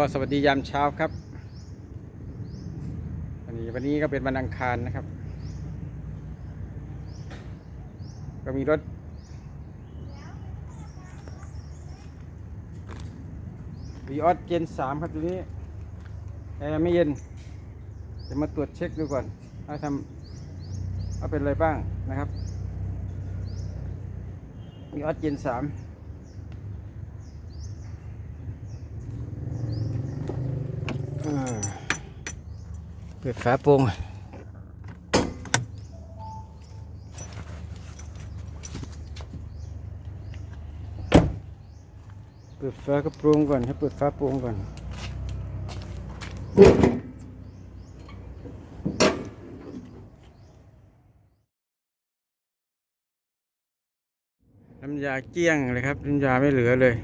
ก็สวัสดียามเช้าครับ วันนี้วันนี้ก็เป็นวันอังคารนะครับ ก็มีรถ วีออสเจนสามครับตัวนี้แอร์ไม่เย็นจะมาตรวจเช็คดูก่อนว่าทำว่าเป็นอะไรบ้างนะครับ วีออสเจนสาม อ่า เปิดฝาโปร่งเปิดฝากระโปรงก่อนให้เปิดฝาโปรงก่อนน้ำยาเกลี้ยงเลยครับน้ำยาไม่เหลือเลย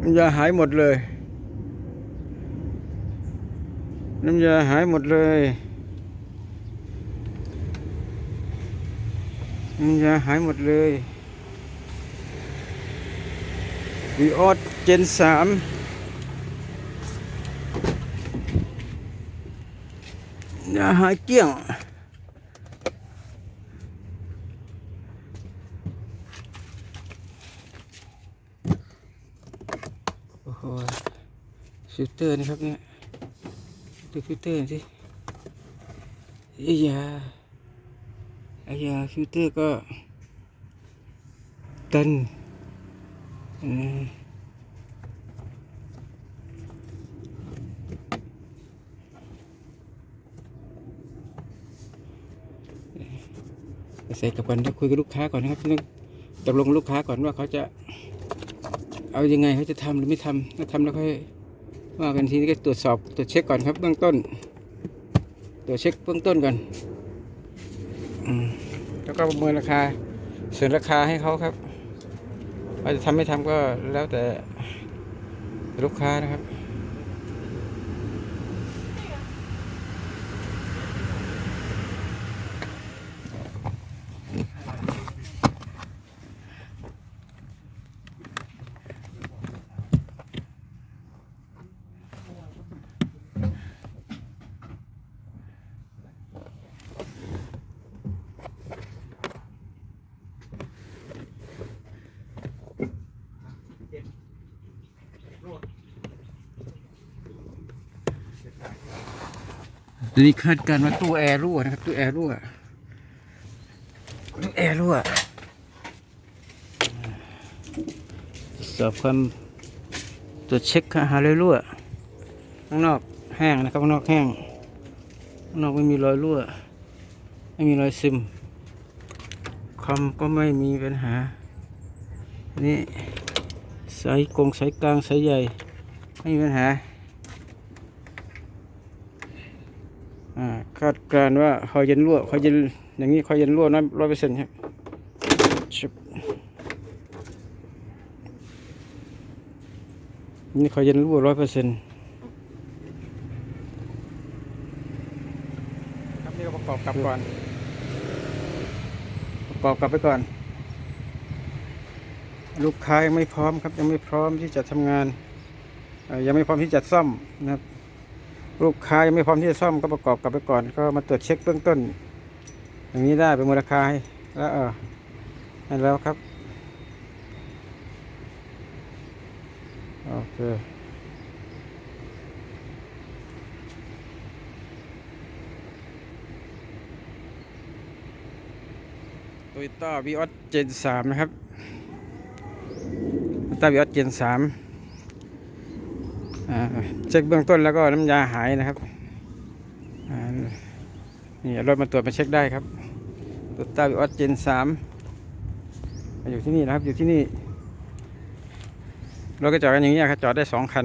น้ำยาหายหมดเลย น้ำยาหายหมดเลยน้ำยาหายหมดเลยวีออสเจนสามยาหายเกี้ยงโอ้โหฟิลเตอร์นี่ครับเนี่ย ดูฟิลเตอร์หน่อยสิไอ้ยาไอ้ยาฟิลเตอร์ก็ตันเออไปใส่กับกันแล้วคุยกับลูกค้าก่อนนะครับต้องตกลงลูกค้าก่อนว่าเขาจะ เอายังไงเขาจะทำหรือไม่ทำถ้าทำแล้วค่อย ว่ากันทีนี้ก็ตรวจสอบตรวจเช็คก่อนครับเบื้องต้นตรวจเช็คเบื้องต้นก่อนอแล้วก็ประเมินราคาเสนอราคาให้เขาครับว่าจะทำไม่ทำก็แล้วแต่ลูกค้านะครับ ตอนนี้คาดการณ์ว่าตู้แอร์รั่วนะครับตู้แอร์รั่วตู้แอร์รั่วสอบความตรวจเช็คหาเลยรั่วข้างนอกแห้งนะครับข้างนอกแห้งข้างนอกไม่มีรอยรั่ว ไม่มีรอยซึมคอมก็ไม่มีปัญหานนี่สายกงสายกลางสายใหญ่ไม่มีปัญหา อ่า คาดการณ์ว่าคอยเย็นรั่วคอยเย็นอย่างนี้คอยเย็นรั่วน้อยร้อยเปอร์เซ็นต์ครับชุบนี่คอยเย็นรั่วร้อยเปอร์เซ็นต์ครับนี่ก็ประกอบกลับก่อน ประกอบกลับไปก่อน ลูกค้ายังไม่พร้อมครับยังไม่พร้อมที่จะทำงานเอ่อยังไม่พร้อมที่จะซ่อมนะครับ ลูกค้ายังไม่พร้อมที่จะซ่อมก็ประกอบกลับไปก่อน ก็มาตรวจเช็คเบื้องต้น อย่างนี้ได้เป็นมูลค่าให้แล้วเออให้แล้วครับโอเคโตโยต้าวีออสเจนสามนะครับโตโยต้าวีออสเจนสาม เช็คเบื้องต้นแล้วก็น้ำยาหายนะครับนี่รถมาตรวจมาเช็คได้ครับตัวต้าวิออสเจนสามอยู่ที่นี่นะครับอยู่ที่นี่รถก็จอดกันอย่างนี้ครับจอดได้สองคัน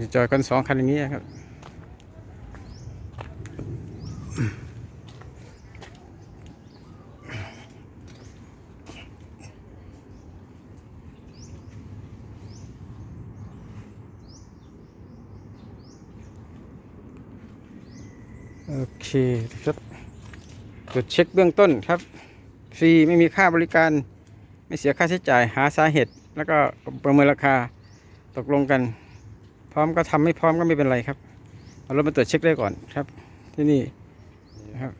จะจอดกันสองคันอย่างนี้ครับ โอเคครับตรวจเช็คเบื้องต้นครับ ฟรีไม่มีค่าบริการ ไม่เสียค่าใช้จ่ายหาสาเหตุ แล้วก็ประเมินราคาตกลงกัน พร้อมก็ทำไม่พร้อมก็ไม่เป็นไรครับเอารถมาตรวจเช็คได้ก่อนครับ ที่นี่นะครับ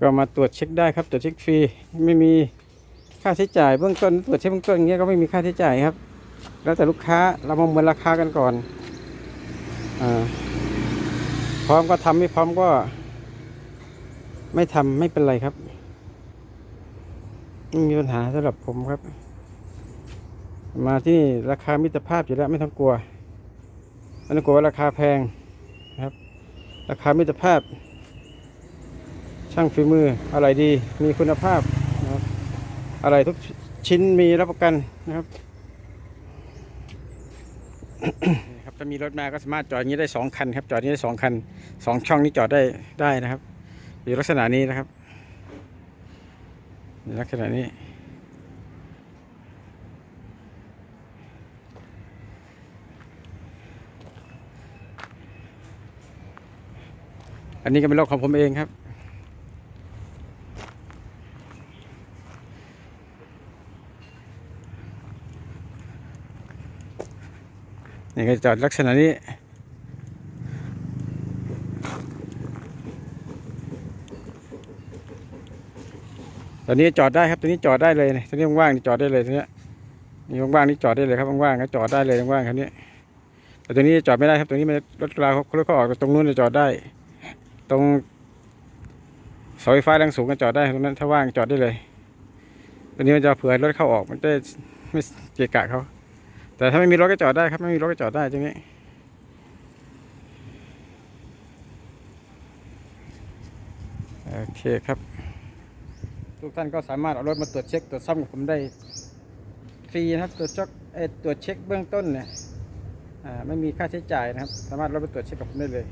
ก็มาตรวจเช็คได้ครับตรวจเช็คฟรีไม่มีค่าใช้จ่ายเบื้องต้นตรวจเช็คเบื้องต้นอย่างเงี้ยก็ไม่มีค่าใช้จ่ายครับ แล้วแต่ลูกค้าเราประเมินราคากันก่อนอพร้อมก็ทำไม่พร้อมก็ ไม่ทำไม่เป็นไรครับ ไม่มีปัญหาสำหรับผมครับ มาที่ราคามิตรภาพอยู่แล้วไม่ต้องกลัวไม่ต้องกลัวว่าราคาแพงนะครับ ราคามิตรภาพ ช่างฝีมืออะไรดี มีคุณภาพนะครับอะไรทุกชิ้นมีรับประกันนะครับครับถ้ามีรถมาก็สามารถจอดอย่างนี้ได้สองคันครับ จอดนี้ได้สองคันสองช่องนี้จอดได้ได้นะครับ อยู่ลักษณะนี้นะครับในลักษณะนี้ อันนี้ก็เป็นรถของผมเองครับ นี่ก็จอดลักษณะนี้ อนนี้จอดได้ครับตัวนี้จอดได้เลยนะตัวนี้ว่างๆจอดได้เลยตัวเนี้ยนี่ว่างๆนี่จอดได้เลยครับว่างๆก็จอดได้เลยว่างๆครับนี้แต่ตัวนี้จอดไม่ได้ครับตัวนี้มันรถราวรถเขาออกตรงนู้นจะจอดได้ ตรงเสาไฟฟ้าแรงสูงก็จอดได้ตรงนั้นถ้าว่างจอดได้เลยตัวนี้มันจะเผื่อรถเข้าออกมันจะไม่เกะกะเขาแต่ถ้าไม่มีรถก็จอดได้ครับไม่มีรถก็จอดได้ตรงนี้โอเคครับ ทุกท่านก็สามารถเอารถมาตรวจเช็คตรวจซ่อมกับผมได้ฟรีนะครับตรวจเช็คเอ่อตรวจเช็คเบื้องต้นเนี่ยไม่มีค่าใช้จ่ายนะครับ สามารถรถไปตรวจเช็คกับผมได้เลย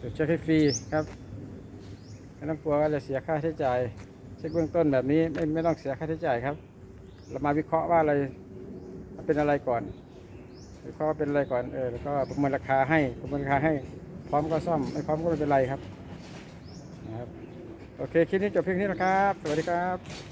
ตรวจเช็คให้ฟรีครับไม่ต้องกลัวว่าจะเสียค่าใช้จ่าย เช็คเบื้องต้นแบบนี้ไม่ไม่ต้องเสียค่าใช้จ่ายครับ เรามาวิเคราะห์ว่าอะไรเป็นอะไรก่อนวิเคราะห์ว่าเป็นอะไรก่อนเออแล้วก็ประเมินราคาให้ประเมินราคาให้พร้อมก็ซ่อมไม่พร้อมก็ไม่เป็นไรครับ โอเค คลิปนี้จบเพียงเท่านี้นะครับ สวัสดีครับ